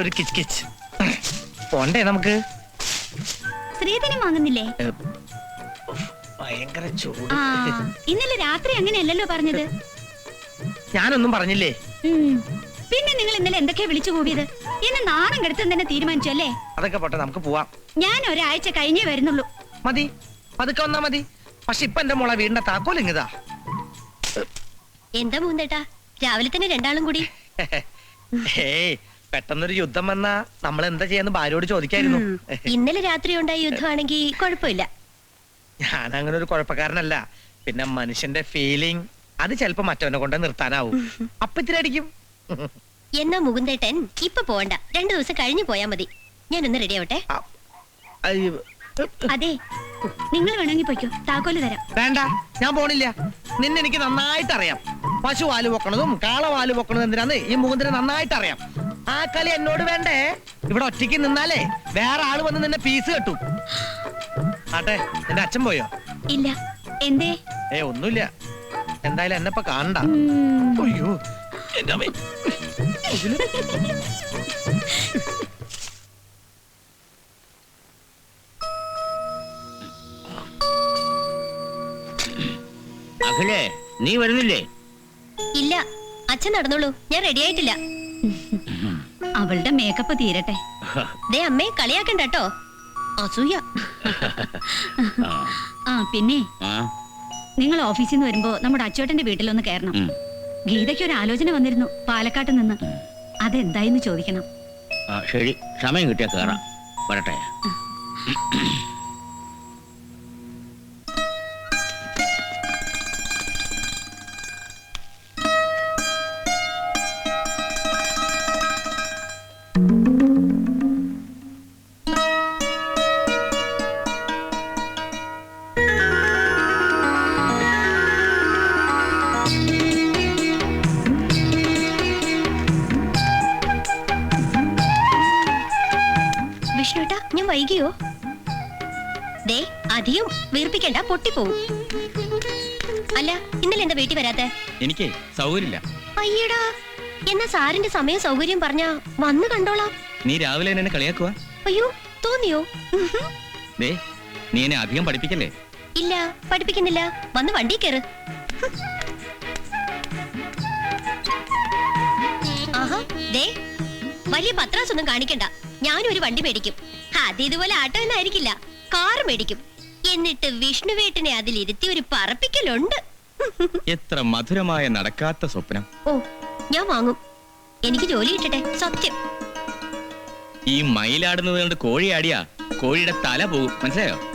ഒരു കിച്ച് കിച്ച്. പോണ്ടേ നമുക്ക്? ശ്രീധനം വാങ്ങുന്നില്ലേ? ഭയങ്കര ചൂട്. ആ ഇന്നലെ രാത്രി അങ്ങനെയല്ലല്ലോ പറഞ്ഞത്. ഞാനൊന്നും പറഞ്ഞില്ലേ? ഉം. പിന്നെ നിങ്ങൾ ഇന്നലെ എന്തൊക്കെയാ വിളിച്ചു കൂവിയത്? എന്നെ നാണം കെടുത്തു തന്നെ തീരുമാനിച്ചു അല്ലേ? അതൊക്കെ പോട്ടെ നമുക്ക് പോവാം. ഞാൻ ഒരാഴ്ച കഴിഞ്ഞേ വരുന്നുള്ളൂ. മതി. പതുക്കെ വന്നാ മതി. പക്ഷെ ഇപ്പൊ എന്റെ മോളെ വീടിന്റെ താക്കോൽ ഇങ്ങതാ. എന്താ മൂന്നേട്ടാ? രാവിലെ തന്നെ രണ്ടാളും കൂടി. ഏയ് പെട്ടെന്നൊരു യുദ്ധം വന്നാ നമ്മൾ എന്താ ചെയ്യാന്ന് ഭാര്യയോട് ചോദിക്കായിരുന്നു. ഇന്നലെ രാത്രി ഉണ്ടായ യുദ്ധമാണെങ്കിൽ കുഴപ്പമില്ല. ഞാൻ അങ്ങനെ ഒരു കുഴപ്പക്കാരനല്ല. പിന്നെ മനുഷ്യന്റെ ഫീലിംഗ് അത് ചിലപ്പോ മറ്റവനെ കൊണ്ട് നിർത്താനാവും. അപ്പൊ ഇത്തിരി അടിക്കും. എന്നാ മുകുന്ദേട്ടൻ ഇപ്പൊ പോണ്ട രണ്ടു ദിവസം കഴിഞ്ഞു പോയാ മതി. ഞാനൊന്ന് റെഡി ആവട്ടെ. അതെ. നിങ്ങൾ വേണമെങ്കിൽ പൊയ്ക്കോ. താക്കോൽ തരാം. വേണ്ട ഞാൻ പോണില്ല. നിന്നെ എനിക്ക് നന്നായിട്ട് അറിയാം. പശു വാൽ പൊക്കണതും കാള വാൽ പൊക്കണതും എന്തിനാന്ന് ഈ മുകുന്ദന് നന്നായിട്ട് അറിയാം. ആ കളി എന്നോട് വേണ്ടേ? ഇവിടെ ഒറ്റയ്ക്ക് നിന്നാലേ വേറെ ആൾ വന്ന് നിന്നെ പീസ് കെട്ടും. ആട്ടെ എന്റെ അച്ഛൻ പോയോ? ഇല്ല. എന്തേ? ഏ ഒന്നുമില്ല. എന്തായാലും എന്നെ ഇപ്പൊ കാണണ്ട. ഉം. അയ്യോ എന്റെ അമ്മേ. അഖിലേ നീ വരുന്നില്ലേ? ഇല്ല അച്ഛൻ നടന്നോളൂ. ഞാൻ റെഡി ആയിട്ടില്ല. അവളുടെ മേക്കപ്പ് തീരട്ടെ. ദേ അമ്മേ കളിയാക്കണ്ട കേട്ടോ അസൂയ. ആ പിന്നെ നിങ്ങൾ ഓഫീസിൽ നിന്ന് വരുമ്പോ നമ്മുടെ അച്ചോട്ടന്റെ വീട്ടിലൊന്ന് കയറണം. ഗീതയ്ക്ക് ഒരു ആലോചന വന്നിരുന്നു പാലക്കാട്ട് നിന്ന്. അതെന്തായിന്ന് ചോദിക്കണം. ശരി. സമയം കിട്ടിയാ കേറാം. വരട്ടെ. വിഷ്ണുട്ടാ ഞാൻ വൈകിയോ? ദേ അധികം വീർപ്പിക്കണ്ട പൊട്ടിപ്പോവും. അല്ല ഇന്നലെ എന്താ വീട്ടിൽ വരാത്തെ? എനിക്ക് സൗകര്യമില്ല. അയ്യടാ എന്നാ സാറിന്റെ സമയം സൗകര്യം പറഞ്ഞാ വന്ന് കണ്ടോളാം. നീ രാവിലെ എന്നെ കളിയാക്കുക അയ്യോ തോന്നിയോ. ദേ നീ എന്നെ അധികം പഠിപ്പിക്കല്ലേ? ഇല്ല പഠിപ്പിക്കുന്നില്ല. വന്ന് വണ്ടി കയറ് ദേ വലിയ പത്രാസ് ഒന്നും കാണിക്കണ്ട. ഞാനും ഒരു വണ്ടി മേടിക്കും. അത് ഇതുപോലെ ആട്ടോ എന്നായിരിക്കില്ല. കാറ് മേടിക്കും. എന്നിട്ട് വിഷ്ണുവേട്ടനെ അതിലിരുത്തി ഒരു പറപ്പിക്കലുണ്ട്. എത്ര മധുരമായ നടക്കാത്ത സ്വപ്നം. ഓ ഞാൻ വാങ്ങും. എനിക്ക് ജോലി കിട്ടട്ടെ സത്യം. ഈ മയിലാടുന്നത് കൊണ്ട് കോഴി ആടിയാ. കോഴിയുടെ തല പോകും. മനസ്സിലായോ?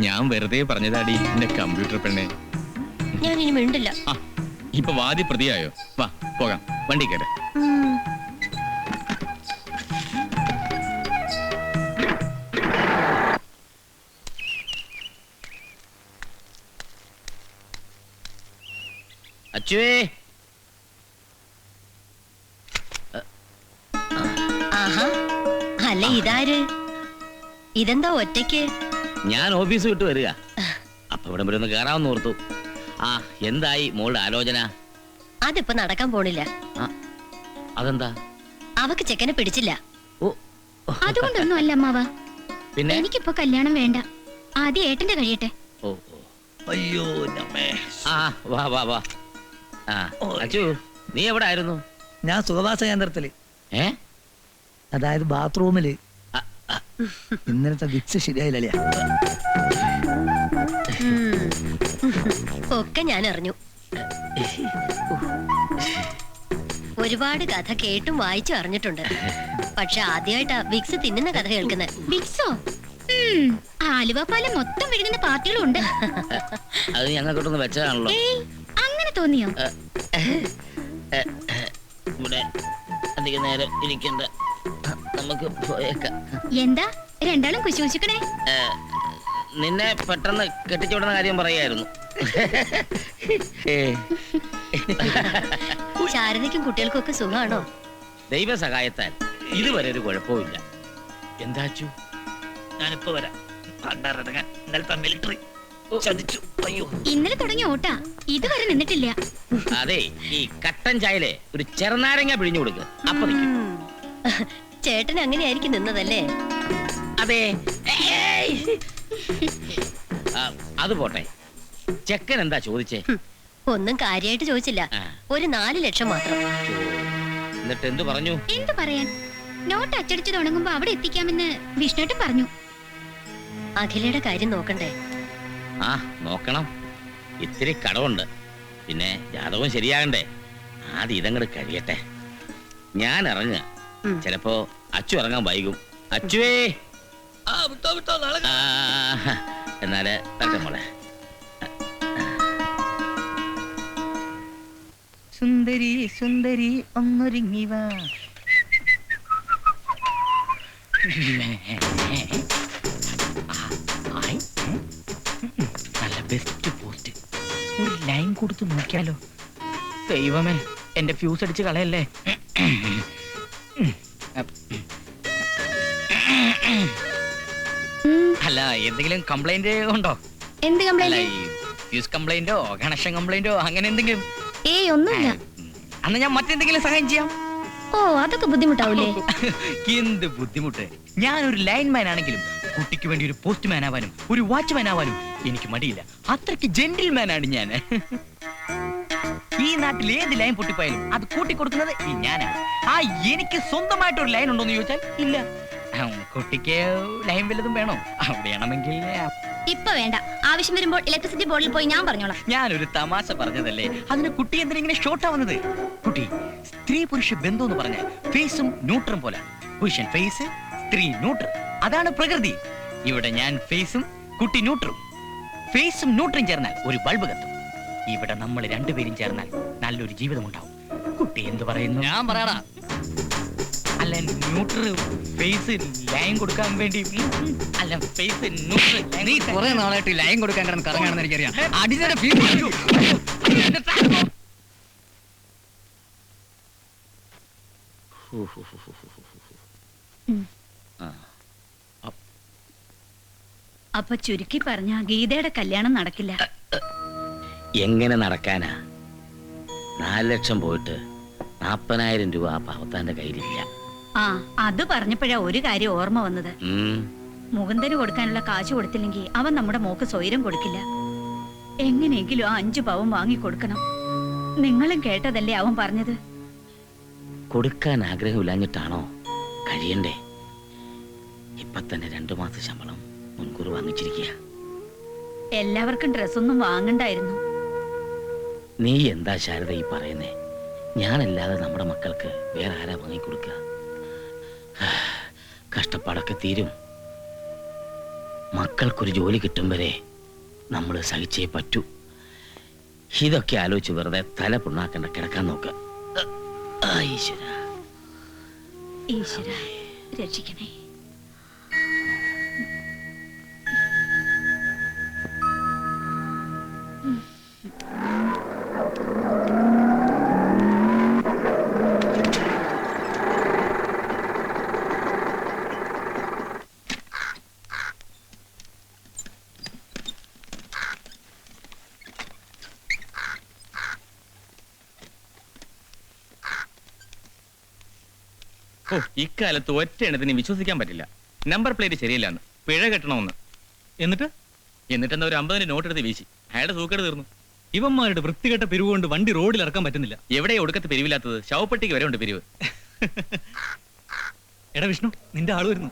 ഞാൻ വെറുതെ പറഞ്ഞതാടി എന്റെ കമ്പ്യൂട്ടർ പെണ്ണെ. ഞാൻ ഇനി മിണ്ടില്ല. ആ ഇപ്പൊ വാദി പ്രതിയായോ? വാ പോകാം. വണ്ടി കയറി. ഉം. അച്ചുവേ. ആഹാ. അല്ല ഇതാര്? ഇതെന്താ ഒറ്റയ്ക്ക്? ഞാൻ ഓഫീസ് വിട്ട് വരിക. അപ്പൊ ഇവിടെ വരെ ഒന്ന് കേറാമെന്ന് ഓർത്തു. ആ എന്തായി മോളുടെ ആലോചന? അതിപ്പോ നടക്കാൻ പോണില്ല. ആ, അതെന്താ? അവക്ക് ചെക്കനെ പിടിച്ചില്ല. ഓ. അതുകൊണ്ടൊന്നും അല്ല അമ്മാവ. പിന്നെ? എനിക്കിപ്പോ കല്യാണം വേണ്ട. ആദ്യം ഏട്ടന്റെ കഴിയട്ടെ. ഓ ഓ. അയ്യോ നമ്മേ ആ വാ വാ വാ. ആ അച്ചു നീ എവിടെ ആയിരുന്നു ഞാൻ സുഖവാസ കേന്ദ്രത്തിൽ. ഏ? അതായത് ബാത്റൂമിൽ. ഇന്നലത്തെ വിക്സ് ശരിയായില്ല ഒക്കെ ഞാൻ അറിഞ്ഞു ഒരുപാട് കഥ കേട്ടും വായിച്ചു അറിഞ്ഞിട്ടുണ്ട്. പക്ഷെ ആദ്യമായിട്ടാ വിക്സ് തിന്നുന്ന കഥ കേൾക്കുന്നത് വിക്സോ? ആലുവ പാലം മൊത്തം വിഴുങ്ങുന്ന പാർട്ടികളും ഉണ്ട് അത് ഞങ്ങൾക്കൊന്ന് വെച്ചതാണല്ലോ. അങ്ങനെ തോന്നിയോ? ഇവിടെ അധികം നേരം ഇരിക്കണ്ട. നമുക്ക് പോയേക്കാം. എന്താ? രണ്ടാളും കുശി കുശിക്കണേ. നിന്നെ പെട്ടെന്ന് കെട്ടിച്ചുവിടുന്ന കാര്യം പറയായിരുന്നു. ശാരദയ്ക്കും കുട്ടികൾക്കും ഒക്കെ സുഖമാണോ? ദൈവ സഹായത്താൽ ഇതുവരെ ഒരു കുഴപ്പമില്ല എന്താച്ചു ഞാനിപ്പോ വരാം. പണ്ടാറടങ്ങാൻ ഇന്നലത്തെ മിലിറ്ററി ചതിച്ചു. അയ്യോ. ഇന്നലെ തുടങ്ങിയ ഓട്ടാ ഇതുവരെ നിന്നിട്ടില്ല. അതെ ഈ കട്ടൻ ചായയിലെ ഒരു ചെറുനാരങ്ങ പിഴിഞ്ഞു കൊടുക്ക്. അപ്പൊ. ചേട്ടൻ അങ്ങനെയായിരിക്കും നിന്നതല്ലേ? അതെ. അത് പോട്ടെ. ചെക്കൻ എന്താ ചോദിച്ചേ? ഒന്നും കാര്യമായിട്ട് ചോദിച്ചില്ല. ഒരു നാല് ലക്ഷം മാത്രം. എന്നിട്ട് എന്തു പറഞ്ഞു? എന്തു പറയാൻ? നോട്ട് അച്ചടിച്ചു തുടങ്ങുമ്പോ അവിടെ എത്തിക്കാമെന്ന് വിഷ്ണുട്ട് പറഞ്ഞു. അഖിലയുടെ കാര്യം നോക്കണ്ടേ? ആ നോക്കണം. ഇത്തിരി കടവുണ്ട്. പിന്നെ ജാതകവും ശരിയാകണ്ടേ. ആദ്യം ഇതങ്ങട് കഴിയട്ടെ. ഞാൻ ഇറങ്ങുക. ചിലപ്പോ അച്ചു ഇറങ്ങാൻ വൈകും. അച്ചുവേ! ആ, എന്നാൽ തട്ടെ മോളെ. സുന്ദരി സുന്ദരി ഒന്നൊരുങ്ങി വാ. നല്ല ബെസ്റ്റ് പോസ്റ്റ്. ഒരു ലൈൻ കൊടുത്ത് നോക്കിയാലോ? ദൈവമേ എന്റെ ഫ്യൂസ് അടിച്ച് കളയല്ലേ? അല്ല എന്തെങ്കിലും കംപ്ലൈന്റ് ഉണ്ടോ? എന്ത് അല്ല കംപ്ലൈന്റ് ഫ്യൂസ് കംപ്ലൈന്റോ കണക്ഷൻ കംപ്ലൈന്റോ അങ്ങനെ എന്തെങ്കിലും? ഏയ് ഒന്നുമില്ല. അന്ന് ഞാൻ മറ്റെന്തെങ്കിലും സഹായം ചെയ്യാം? ഓ അതൊക്കെ ബുദ്ധിമുട്ടാവൂലേ? എന്ത് ബുദ്ധിമുട്ട്? ഞാൻ ഒരു ലൈൻമാൻ ആണെങ്കിലും കുട്ടിക്ക് വേണ്ടി ഒരു പോസ്റ്റ്മാൻ ആവാനും ഒരു വാച്ച്മാൻ ആവാനും എനിക്ക് മടിയില്ല. അത്രയ്ക്ക് ജെന്റിൽമാൻ ആണ് ഞാൻ. ഈ നാട്ടിൽ ഏത് ലൈൻ പൊട്ടിപ്പോയാലും അത് കൂട്ടിക്കൊടുക്കുന്നത് ഈ ഞാനാണ്. ആ എനിക്ക് സ്വന്തമായിട്ട് ഒരു ലൈൻ ഉണ്ടോന്ന് ചോദിച്ചാൽ ഇല്ല. കുട്ടിക്ക് ലൈൻ വല്ലതും വേണോ? വേണമെങ്കിൽ ഇപ്പൊ വേണ്ട. ആവശ്യം വരുമ്പോൾ ഇലക്ട്രിസിറ്റി ബോർഡിൽ പോയി ഞാൻ പറഞ്ഞോളാം. ഞാനൊരു തമാശ പറഞ്ഞതല്ലേ? അതിന് കുട്ടി എന്തിനാ ഇങ്ങനെ ഷോർട്ട് ആവുന്നത്? കുട്ടി സ്ത്രീ പുരുഷ ബന്ധു എന്ന് പറഞ്ഞാൽ ഫേസും ന്യൂട്രും പോലെ. പുരുഷൻ ഫേസ് സ്ത്രീ ന്യൂട്രൽ അതാണ് പ്രകൃതി. ഇവിടെ ഞാൻ ഫേസും കുട്ടി ന്യൂട്രും ഫേസും ന്യൂട്രും ചേർന്നാൽ ഒരു ബൾബ് കത്തും. ഇവിടെ നമ്മൾ രണ്ടുപേരും ചേർന്നാൽ നല്ലൊരു ജീവിതം ഉണ്ടാവും കുട്ടി എന്ത് പറയുന്നു? ഞാൻ പറയടാ. അല്ല ന്യൂട്രൽ ഫേസ് ലൈൻ കൊടുക്കാൻ വേണ്ടി അല്ല ഫേസ് ന്യൂട്രൽ നീ കുറെ നാളായിട്ട് ലൈൻ കൊടുക്കാൻ കാരണം കറങ്ങാണെന്ന് എനിക്കറിയാം. അടിച്ചേരെ അപ്പൊ ചുരുക്കി പറഞ്ഞ ഗീതയുടെ കല്യാണം നടക്കില്ല. എങ്ങനെ നടക്കാനാ? നാല് ലക്ഷം പോയിട്ട് നാപ്പതിനായിരം രൂപ ആ പാവത്താന്റെ കയ്യിലില്ല. ആ അത് പറഞ്ഞപ്പോഴാ ഒരു കാര്യം ഓർമ്മ വന്നത്. ഉം, മുകുന്ദന് കൊടുക്കാനുള്ള കാശ് കൊടുത്തില്ലെങ്കിൽ അവൻ നമ്മുടെ മോക്ക് സ്വൈരം കൊടുക്കില്ല. എങ്ങനെയെങ്കിലും ആ അഞ്ചു പവൻ വാങ്ങി കൊടുക്കണം. നിങ്ങളും കേട്ടതല്ലേ അവൻ പറഞ്ഞത്? കൊടുക്കാൻ ആഗ്രഹമില്ലാഞ്ഞിട്ടാണോ കഴിയണ്ടേ? ഇപ്പൊ തന്നെ രണ്ടു മാസം ശമ്പളം മുൻകൂർ വാങ്ങിച്ചിരിക്കുക എല്ലാവർക്കും ഡ്രസ്സൊന്നും വാങ്ങണ്ടായിരുന്നു. നീ എന്താ ശാരദ ഈ പറയുന്നേ? ഞാനല്ലാതെ നമ്മുടെ മക്കൾക്ക് വേറെ ആരാ വാങ്ങിക്കൊടുക്കുക കഷ്ടപ്പാടൊക്കെ തീരും. മക്കൾക്കൊരു ജോലി കിട്ടും വരെ നമ്മൾ സഹിച്ചേ പറ്റൂ. ഇതൊക്കെ ആലോചിച്ച് വെറുതെ തല പുണ്ണാക്കണ്ട കിടക്കാൻ നോക്ക. ഈശ്വര. ഈശ്വരാ രക്ഷിക്കണേ. ഇക്കാലത്ത് ഒറ്റ എണ്ണത്തിന് വിശ്വസിക്കാൻ പറ്റില്ല. നമ്പർ പ്ലേറ്റ് ശരിയല്ലാന്ന്. പിഴ കെട്ടണമെന്ന്. എന്നിട്ട്? എന്നിട്ട് എന്താ ഒരു അമ്പതിന്റെ നോട്ട് എടുത്ത് വീശി. അയാളുടെ സൂക്കേട് തീർന്നു. ഇവന്മാരുടെ വൃത്തികെട്ട പിരിവ് കൊണ്ട് വണ്ടി റോഡിൽ ഇറക്കാൻ പറ്റുന്നില്ല. എവിടെയാ ഒടുക്കത്ത് പിരിവില്ലാത്തത്? ശവപ്പെട്ടിക്ക് വരെ ഉണ്ട് പിരിവ്. എടാ വിഷ്ണു നിന്റെ ആൾ വരുന്നു.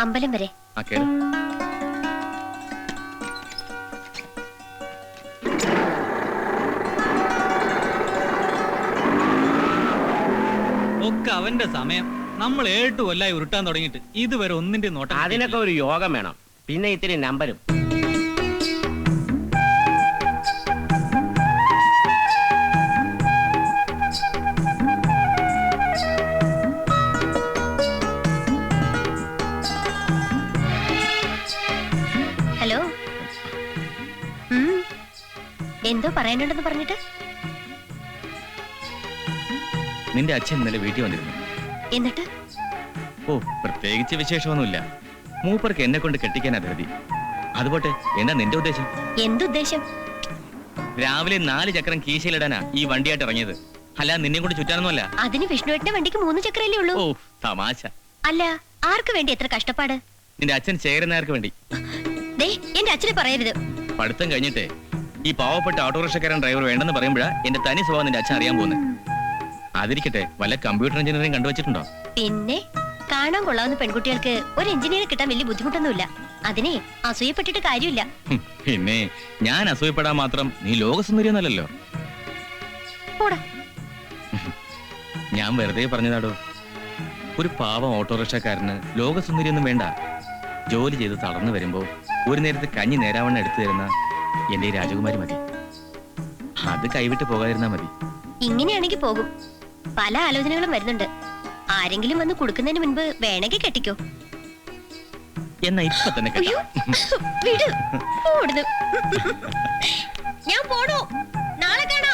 അമ്പലം വരെ. ആ കേറ്. ഒക്കെ അവന്റെ സമയം. നമ്മൾ ഏട്ട് കൊല്ലായി ഉരുട്ടാൻ തുടങ്ങിയിട്ട് ഇതുവരെ ഒന്നിന്റെ നോട്ടം അതിനൊക്കെ ഒരു യോഗം വേണം. പിന്നെ ഇത്തിരി നമ്പരും. എന്തോ പറയാനുണ്ടെന്ന് പറഞ്ഞിട്ട്? നിന്റെ അച്ഛൻ ഇന്നലെ വീട്ടിൽ വന്നിരുന്നു. എന്നിട്ട്? ഓ പ്രത്യേകിച്ച് വിശേഷമൊന്നുമില്ല. മൂപ്പർക്ക് എന്നെ കൊണ്ട് കെട്ടിക്കാനാ ധൃതി. അതുപോട്ടെ എന്താ നിന്റെ ഉദ്ദേശം? എന്തുദ്ദേശം? രാവിലെ നാല് ചക്രം കീശയിലിടാനാ ഈ വണ്ടിയായിട്ട് ഇറങ്ങിയത്. അല്ല നിന്നെ കൊണ്ട് ചുറ്റാനൊന്നുമല്ല. അതിന് വിഷ്ണുവേട്ടന്റെ വണ്ടിക്ക് മൂന്ന് ചക്രല്ലേ ഉള്ളൂ? ഓ തമാശ. അല്ല ആർക്ക് വേണ്ടി എത്ര കഷ്ടപ്പാട്? നിന്റെ അച്ഛൻ ചേരുന്നവർക്ക് വേണ്ടി. ദേ എന്റെ അച്ഛനെ പറയരുത്. പഠിത്തം കഴിഞ്ഞിട്ടേ ഈ പാവപ്പെട്ട ഓട്ടോറിക്ഷക്കാരൻ ഡ്രൈവർ വേണ്ടെന്ന് പറയുമ്പോഴാ എന്റെ തനി സ്വഭാവം നിന്റെ അച്ഛൻ അറിയാൻ പോകുന്നത് അതിരിക്കട്ടെ വല്ല കമ്പ്യൂട്ടർ എഞ്ചിനീയറിംഗ് കണ്ടുവച്ചിട്ടുണ്ടോ? പിന്നെ കാണാൻ കൊള്ളാവുന്ന പെൺകുട്ടികൾക്ക് ഒരു എഞ്ചിനീയർ കിട്ടാൻ വലിയ ബുദ്ധിമുട്ടൊന്നുമില്ല. അതിനെ അസൂയപ്പെട്ടിട്ട് കാര്യമില്ല. പിന്നെ ഞാൻ അസൂയപ്പെടാൻ മാത്രം നീ ലോകസുന്ദരിയൊന്നല്ലല്ലോ. പോടാ. ഞാൻ വെറുതെ പറഞ്ഞതാടോ? ഒരു പാവം ഓട്ടോറിക്ഷക്കാരന് ലോകസുന്ദരിയൊന്നും വേണ്ട. ജോലി ചെയ്ത് തളർന്നു വരുമ്പോ ഒരു നേരത്തെ കഞ്ഞി നേരാവണ്ണം എടുത്തു തരുന്ന എന്റെ രാജകുമാരി മതി. അത് കൈവിട്ട് പോകാതിരുന്നാ മതി. ഇങ്ങനെയാണെങ്കിൽ പോകും. പല ആലോചനകളും വരുന്നുണ്ട്. ആരെങ്കിലും വന്ന് കൊടുക്കുന്നതിന് മുൻപ് വേണമെങ്കിൽ കെട്ടിക്കോ. എന്നാ ഇപ്പൊ തന്നെ വിട്. ഞാൻ പോണോ. നാളെ കാണാം.